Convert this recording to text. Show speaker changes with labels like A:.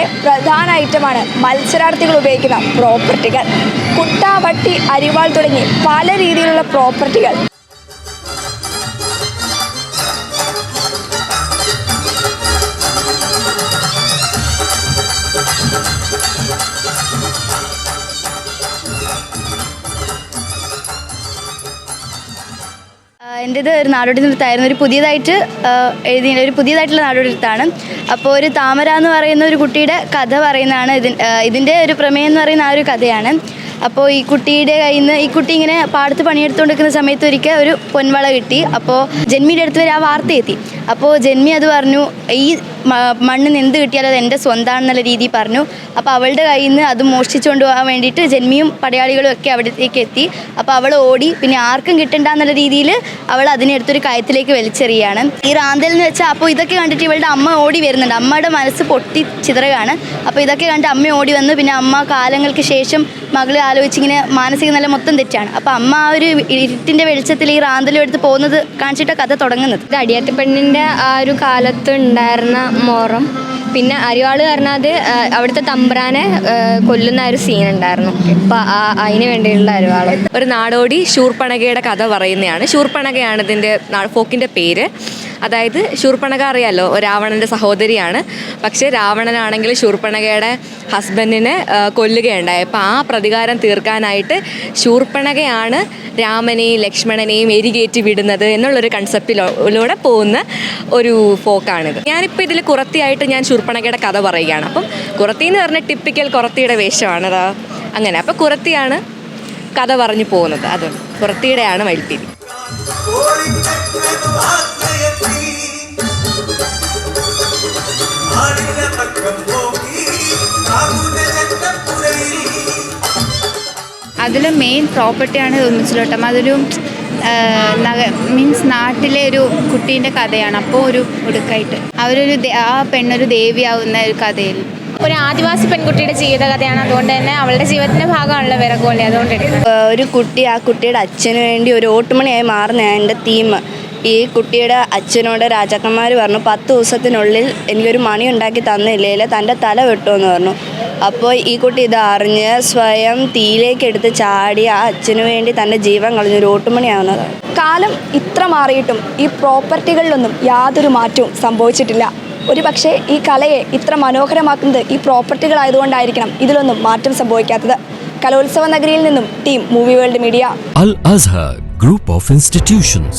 A: കളിയുടെ പ്രധാന ഐറ്റമാണ് മത്സരാർത്ഥികൾ ഉപയോഗിക്കുന്ന പ്രോപ്പർട്ടികൾ. കുട്ട വട്ടി അരിവാൾ തുടങ്ങി പല രീതിയിലുള്ള പ്രോപ്പർട്ടികൾ.
B: എന്റേത് ഒരു നാടോടി നൃത്തമായിരുന്നു. ഒരു പുതിയതായിട്ട് എഴുതിയ ഒരു പുതിയതായിട്ടുള്ള നാടോടി നൃത്തമാണ് അപ്പോൾ ഒരു താമര എന്ന് പറയുന്ന ഒരു കുട്ടിയുടെ കഥ പറയുന്നതാണ് ഇതിൻ ഇതിന്റെ ഒരു പ്രമേയം എന്ന് പറയുന്ന ആ ഒരു കഥയാണ്. അപ്പോൾ ഈ കുട്ടിയുടെ കയ്യിൽ നിന്ന് ഈ കുട്ടി ഇങ്ങനെ പാടത്ത് പണിയെടുത്തുകൊണ്ടിരിക്കുന്ന സമയത്ത് ഒരിക്കൽ ഒരു പൊൻവള കിട്ടി. അപ്പോൾ ജന്മിയുടെ അടുത്ത് വരെ ആ വാർത്ത എത്തി. അപ്പോൾ ജന്മി അത് പറഞ്ഞു ഈ മ- മണ്ണിന് എന്ത് കിട്ടിയാലും അത് എന്റെ സ്വന്തമാണെന്നുള്ള രീതിയിൽ പറഞ്ഞു. അപ്പോൾ അവളുടെ കയ്യിൽ നിന്ന് അത് മോഷ്ടിച്ചുകൊണ്ട് പോകാൻ വേണ്ടിയിട്ട് ജന്മിയും പടയാളികളും ഒക്കെ അവിടത്തേക്ക് എത്തി. അപ്പോൾ അവൾ ഓടി. പിന്നെ ആർക്കും കിട്ടണ്ട എന്നുള്ള രീതിയിൽ അവൾ അതിനെ എടുത്തൊരു കയത്തിലേക്ക് വലിച്ചെറിയാണ്. ഈ റാന്തൽ എന്ന് വെച്ചാൽ അപ്പോൾ ഇതൊക്കെ കണ്ടിട്ട് ഇവളുടെ അമ്മ ഓടി വരുന്നുണ്ട്. അമ്മയുടെ മനസ്സ് പൊട്ടി ചിതറുകയാണ് അപ്പോൾ ഇതൊക്കെ കണ്ട് അമ്മ ഓടി വന്നു. പിന്നെ അമ്മ കാലങ്ങൾക്ക് ശേഷം മകൾ ആലോചിച്ചിങ്ങനെ മാനസിക നില മൊത്തം തെറ്റാണ്. അപ്പോൾ അമ്മ ആ ഒരു ഇരുട്ടിന്റെ വെളിച്ചത്തിൽ ഈ റാന്തലും എടുത്ത് പോകുന്നത് കാണിച്ചിട്ട് കഥ തുടങ്ങുന്നത്.
C: ഇത് അടിയാറ്റപ്പെണ്ണിന്റെ ആ ഒരു കാലത്ത് ഉണ്ടായിരുന്ന മോറം. പിന്നെ അരിവാൾ പറഞ്ഞാൽ അത് അവിടുത്തെ തമ്പ്രാനെ കൊല്ലുന്ന ഒരു സീൻ ഉണ്ടായിരുന്നു. അപ്പൊ അതിന് വേണ്ടിയുള്ള അരിവാൾ.
D: ഒരു നാടോടി ശൂർപ്പണകയുടെ കഥ പറയുന്നതാണ്. ശൂർപ്പണകയാണ് ഇതിന്റെ ഫോക്കിന്റെ പേര്. അതായത് ശൂർപ്പണക അറിയാലോ രാവണന്റെ സഹോദരിയാണ്. പക്ഷേ രാവണനാണെങ്കിൽ ശൂർപ്പണകയുടെ ഹസ്ബൻഡിനെ കൊല്ലുകയുണ്ടായി. അപ്പോൾ ആ പ്രതികാരം തീർക്കാനായിട്ട് ശൂർപ്പണകയാണ് രാമനെയും ലക്ഷ്മണനെയും എരികേറ്റി വിടുന്നത് എന്നുള്ളൊരു കൺസെപ്റ്റിലൂടെ പോകുന്ന ഒരു ഫോക്കാണിത്. ഞാനിപ്പോൾ ഇതിൽ കുറത്തിയായിട്ട് ഞാൻ ശൂർപ്പണകയുടെ കഥ പറയുകയാണ്. അപ്പം കുറത്തി എന്ന് പറഞ്ഞ ടിപ്പിക്കൽ കുറത്തിയുടെ വേഷമാണ് അതാ അങ്ങനെ അപ്പോൾ കുറത്തിയാണ് കഥ പറഞ്ഞു പോകുന്നത്. അതുകൊണ്ട് കുറത്തിയുടെയാണ് മയിൽപ്പീലി
E: അതിൽ മെയിൻ പ്രോപ്പർട്ടിയാണ് ഒന്നിച്ചിലോട്ടം അതൊരു നഗ മീൻസ് നാട്ടിലെ ഒരു കുട്ടീന്റെ കഥയാണ്. അപ്പോൾ ഒരു ഒടുക്കായിട്ട്. അവരൊരു ആ പെണ്ണൊരു ദേവിയാവുന്ന ഒരു കഥയിൽ.
C: ഒരു ആദിവാസി പെൺകുട്ടിയുടെ ജീവിത കഥയാണ് അതുകൊണ്ട് തന്നെ അവളുടെ ജീവിതത്തിന്റെ ഭാഗമാണല്ലോ വിറകോളി അതുകൊണ്ട്
B: ഒരു കുട്ടി ആ കുട്ടിയുടെ അച്ഛന് വേണ്ടി ഒരു ഓട്ടുമണിയായി മാറുന്ന എന്റെ തീം ഈ കുട്ടിയുടെ അച്ഛനോട് രാജാക്കന്മാർ പറഞ്ഞു പത്ത് ദിവസത്തിനുള്ളിൽ എനിക്കൊരു മണി ഉണ്ടാക്കി തന്നില്ലെങ്കിൽ തന്റെ തല വെട്ടുമെന്ന് പറഞ്ഞു. അപ്പോൾ ഈ കുട്ടി ഇത് അറിഞ്ഞ് സ്വയം തീയിലേക്ക് എടുത്ത് ചാടി ആ അച്ഛന് വേണ്ടി തന്റെ ജീവൻ കളഞ്ഞൊരു ഒരു ഓട്ടുമണിയാവുന്നതാണ്
A: കാലം ഇത്ര മാറിയിട്ടും ഈ പ്രോപ്പർട്ടികളിലൊന്നും യാതൊരു മാറ്റവും സംഭവിച്ചിട്ടില്ല. ഒരു പക്ഷേ ഈ കലയെ ഇത്ര മനോഹരമാക്കുന്നത് ഈ പ്രോപ്പർട്ടികളായതുകൊണ്ടായിരിക്കണം ഇതിലൊന്നും മാറ്റം സംഭവിക്കാത്തത്. കലോത്സവ നഗരിയിൽ നിന്നും team movie world media.
F: Al Azhar group of Institutions,